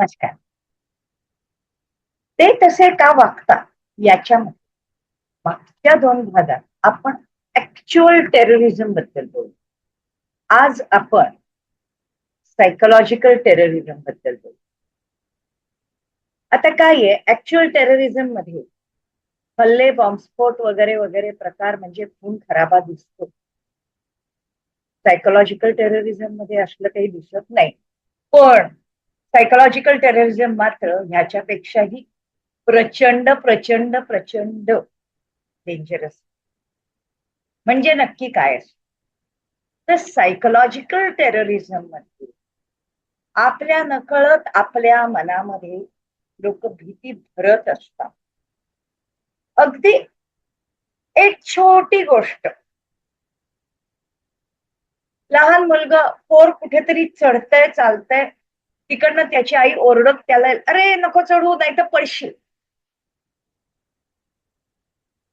नमस्कार. ते तसे का वागतात याच्यामध्ये. मागच्या दोन भागात आपण ऍक्च्युअल टेररिझमबद्दल बोलू. आज आपण सायकोलॉजिकल टेररिझमबद्दल बोलू. आता काय आहे? ऍक्च्युअल टेररिझममध्ये हल्ले बॉम्बस्फोट वगैरे वगैरे प्रकार म्हणजे खून खराबा दिसतो. सायकोलॉजिकल टेररिझममध्ये असलं काही दिसत नाही. पण सायकोलॉजिकल टेररिझम मात्र ह्याच्यापेक्षाही प्रचंड प्रचंड प्रचंड डेंजरस म्हणजे नक्की काय असत? तर सायकोलॉजिकल टेररिझममध्ये आपल्या नकळत आपल्या मनामध्ये लोक भीती भरत असतात. अगदी एक छोटी गोष्ट. लहान मुलगा पोर कुठेतरी चढतय चालतंय तिकडनं त्याची आई ओरडत त्याला अरे नको चढू नाही तर पडशील.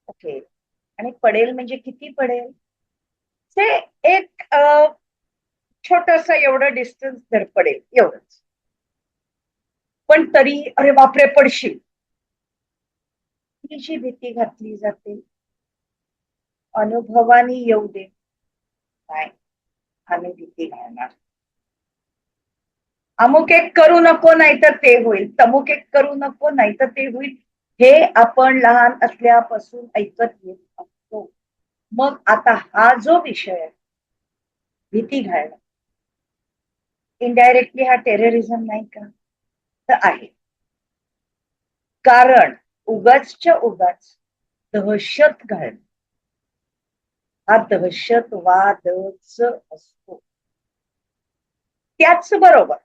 ओके. आणि पडेल म्हणजे किती पडेल? ते एक छोटस एवढं डिस्टन्स जर पडेल एवढंच. पण तरी अरे बापरे पडशील. जी भीती घातली जाते अनुभवाने येऊ दे. काय आम्ही भीती घालणार. अमुक एक करू नको नाहीतर ते होईल. तमुक एक करू नको नाहीतर ते होईल. हे आपण लहान असल्यापासून ऐकत येत असतो. मग आता हा जो विषय आहे भीती घालणं. इनडायरेक्टली हा टेररिझम नाही का? तर आहे. कारण उगाचच्या उगाच दहशत घालणं. हा दहशतवादच असतो. त्याच बरोबर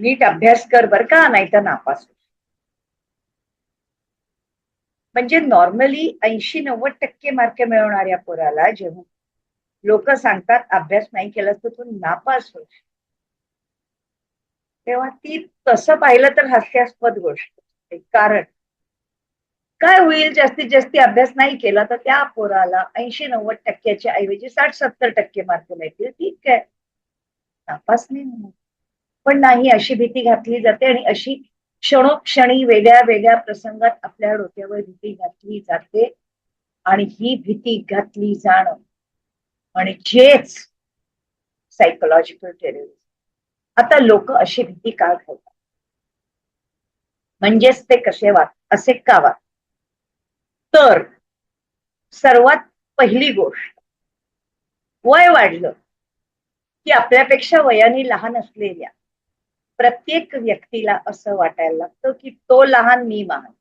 नीट अभ्यास कर बर का नाही तर नापास म्हणजे नॉर्मली ऐंशी नव्वद टक्के मार्क मिळवणाऱ्या पोराला जेव्हा लोक सांगतात अभ्यास नाही केला तर तू नापास होईल तेव्हा ती तसं पाहिलं तर हास्यास्पद गोष्ट. कारण. काय होईल जास्तीत जास्त अभ्यास नाही केला तर त्या पोराला ऐंशी नव्वद टक्क्याच्या ऐवजी साठ सत्तर टक्के मार्क मिळतील. ठीक आहे. नापास नाही म्हणून पण नाही अशी भीती घातली जाते आणि अशी क्षणोक्षणी वेगळ्या वेगळ्या प्रसंगात आपल्या डोक्यावर भीती घातली जाते. आणि ही भीती घातली जाणं म्हणजेच सायकोलॉजिकल टेररिझम आता लोक अशी भीती का घालतात? म्हणजेच ते कसे वा असे का वा तर सर्वात पहिली गोष्ट वय वाढलं की आपल्यापेक्षा वयाने लहान असलेल्या प्रत्येक व्यक्तीला असं वाटायला लागतं की तो लहान मी महान.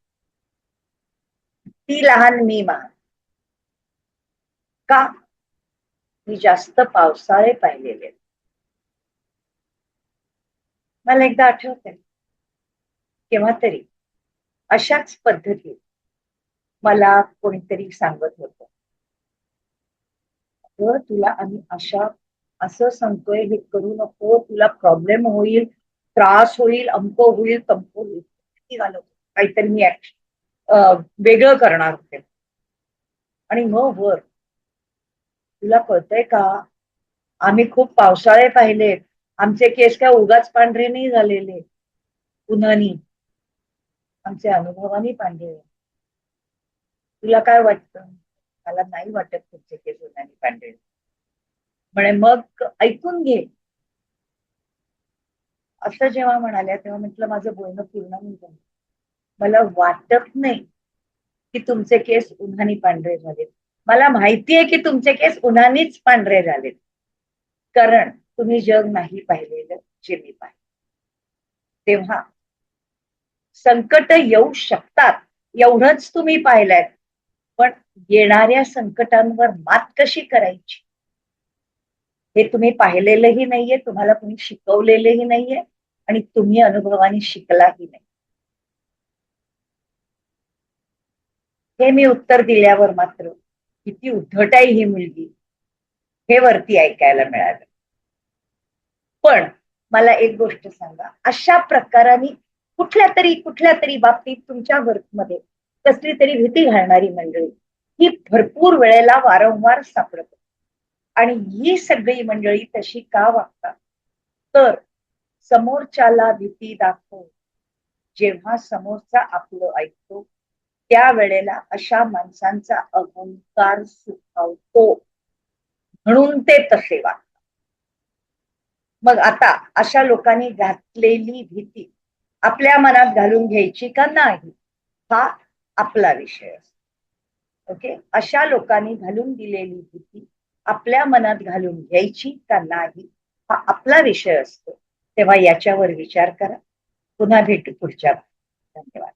ती लहान मी महान. का? मी जास्त पावसाळे पाहिलेले. मला एकदा आठवत केव्हा तरी अशाच पद्धतीत मला कोणीतरी सांगत होत. तुला आम्ही अशा असं सांगतोय हे करू नको तुला प्रॉब्लेम होईल त्रास होईल अमक होईल तमको होईल झालं काहीतरी मी वेगळं करणार होते. आणि मग वर. तुला कळतंय का? आम्ही खूप पावसाळे पाहिलेत आमचे केस काय उगाच पांढरे नाही झालेले. पुन्हानी आमचे अनुभवानी पांढरे. तुला काय वाटतं? मला नाही वाटत तुमचे केस उन्हानी पांढरे. म्हणे मग ऐकून घे. असं जेव्हा म्हणाल्या तेव्हा म्हटलं माझं बोलणं पूर्ण होऊन झालं मला वाटत नाही की तुमचे केस उन्हानी पांढरे झालेत. मला माहितीये की तुमचे केस उन्हानीच पांढरे झालेत. कारण तुम्ही जग नाही पाहिलेलं जे मी पाहिले. तेव्हा संकट येऊ शकतात एवढंच तुम्ही पाहिलंय. पण येणाऱ्या संकटांवर मात कशी करायची? हे तुम्ही पाहिलेलंही नाहीये तुम्हाला कुणी शिकवलेलंही नाहीये. आणि तुम्ही अनुभवाने शिकलाही नाही. हे मी उत्तर दिल्यावर मात्र किती उद्धट आहे ही मुलगी हे वरती ऐकायला मिळालं. पण मला एक गोष्ट सांगा अशा प्रकाराने कुठल्या तरी कुठल्या तरी बाबतीत तुमच्या वर्कमध्ये कसली तरी भीती घालणारी मंडळी ही भरपूर वेळेला वारंवार सापडत आणि ही सगळी मंडळी तशी का वागतात? तर समोरच्याला भीती दाखव. जेव्हा समोरचा आपलं ऐकतो त्यावेळेला अशा माणसांचा अहंकार सुखावतो. म्हणून ते तसे वागतात. मग आता अशा लोकांनी घातलेली भीती आपल्या मनात घालून घ्यायची का नाही हा आपला विषय असतो. ओके? अशा लोकांनी घालून दिलेली भीती आपल्या मनात घालून घ्यायची का नाही हा आपला विषय असतो. तेव्हा याच्यावर विचार करा. पुन्हा भेटू पुढच्या धन्यवाद.